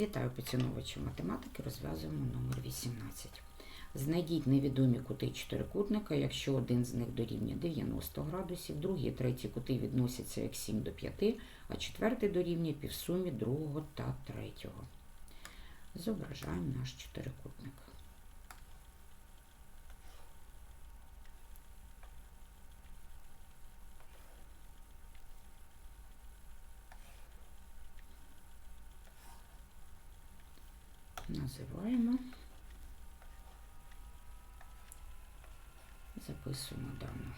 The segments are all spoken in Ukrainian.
Вітаю поціновувачів математики, розв'язуємо номер 18. Знайдіть невідомі кути чотирикутника, якщо один з них дорівнює 90 градусів, другий і третій кути відносяться як 7 до 5, а четвертий дорівнює півсумі другого та третього. Зображаємо наш чотирикутник. Називаємо. Записуємо дану.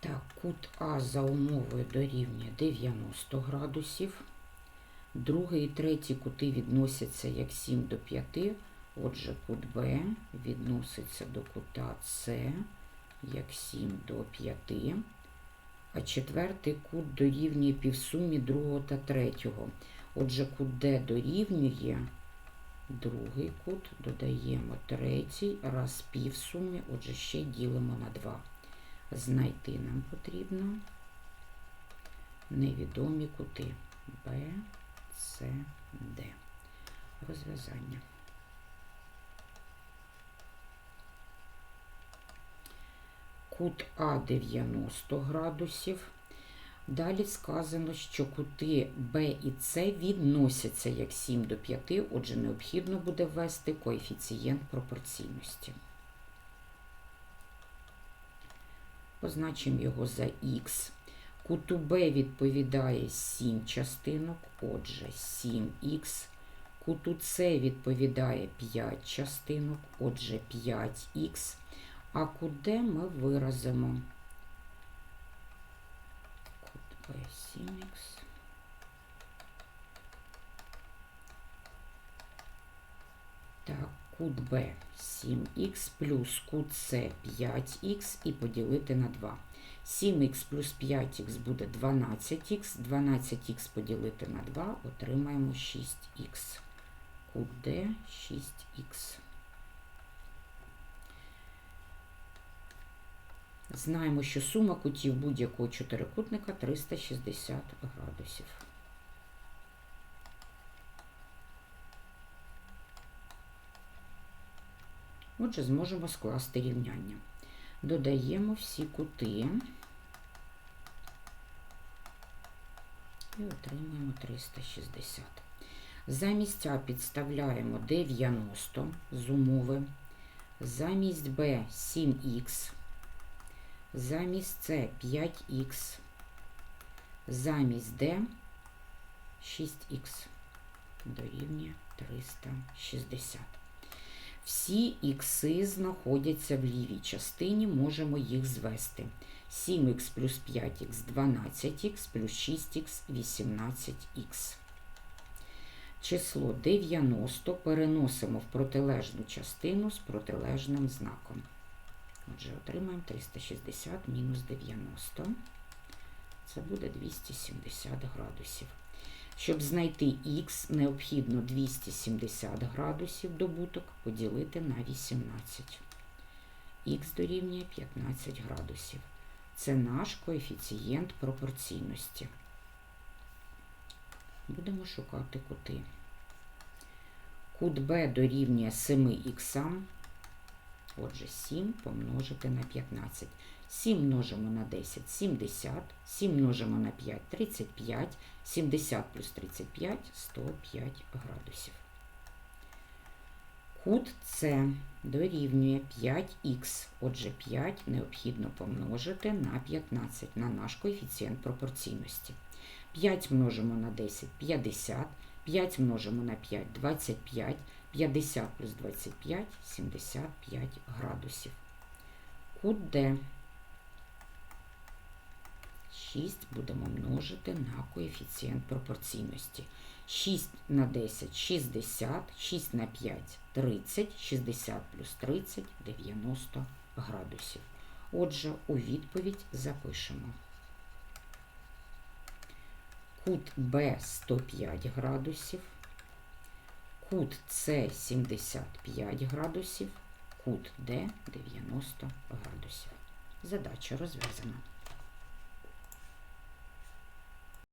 Так, кут А за умовою дорівнює 90 градусів. Другий і третій кути відносяться як 7 до 5. Отже, кут Б відноситься до кута С як 7 до 5. А четвертий кут дорівнює півсумі другого та третього. Отже, кут Д дорівнює другий кут, додаємо третій, раз пів сумі, отже, ще ділимо на 2. Знайти нам потрібно невідомі кути Б, С, Д. Розв'язання. Кут А 90 градусів. Далі сказано, що кути Б і С відносяться як 7 до 5, отже, необхідно буде ввести коефіцієнт пропорційності. Позначимо його за х. Куту Б відповідає 7 частинок, отже, 7х. Куту С відповідає 5 частинок, отже, 5х. А кут Д ми виразимо. Кут Б 7х. Так, кут Б 7х плюс кут С 5х і поділити на 2. 7х плюс 5х буде 12х, 12х поділити на 2, отримаємо 6х. Кут Д 6х. Знаємо, що сума кутів будь-якого чотирикутника 360 градусів. Отже, зможемо скласти рівняння. Додаємо всі кути і отримаємо 360. Замість А підставляємо 90 з умови, замість Б 7х, замість С 5х, замість Д 6х дорівнює 360. Всі ікси знаходяться в лівій частині, можемо їх звести. 7х плюс 5х 12х плюс 6х 18х. Число 90 переносимо в протилежну частину з протилежним знаком. Отже, отримаємо 360 мінус 90. Це буде 270 градусів. Щоб знайти х, необхідно 270 градусів добуток поділити на 18. Х дорівнює 15 градусів. Це наш коефіцієнт пропорційності. Будемо шукати кути. Кут Б дорівнює 7х. Отже, 7 помножити на 15. 7 множимо на 10 70, 7 множимо на 5 35, 70 плюс 35 105 градусів. Кут С дорівнює 5х, отже 5 необхідно помножити на 15 на наш коефіцієнт пропорційності. 5 множимо на 10 50, 5 множимо на 5 25, 50 плюс 25 75 градусів. Кут Д 6 будемо множити на коефіцієнт пропорційності. 6 на 10 60, 6 на 5 30, 60 плюс 30 90 градусів. Отже, у відповідь запишемо. Кут Б 105 градусів, кут С 75 градусів, кут Д 90 градусів. Задача розв'язана.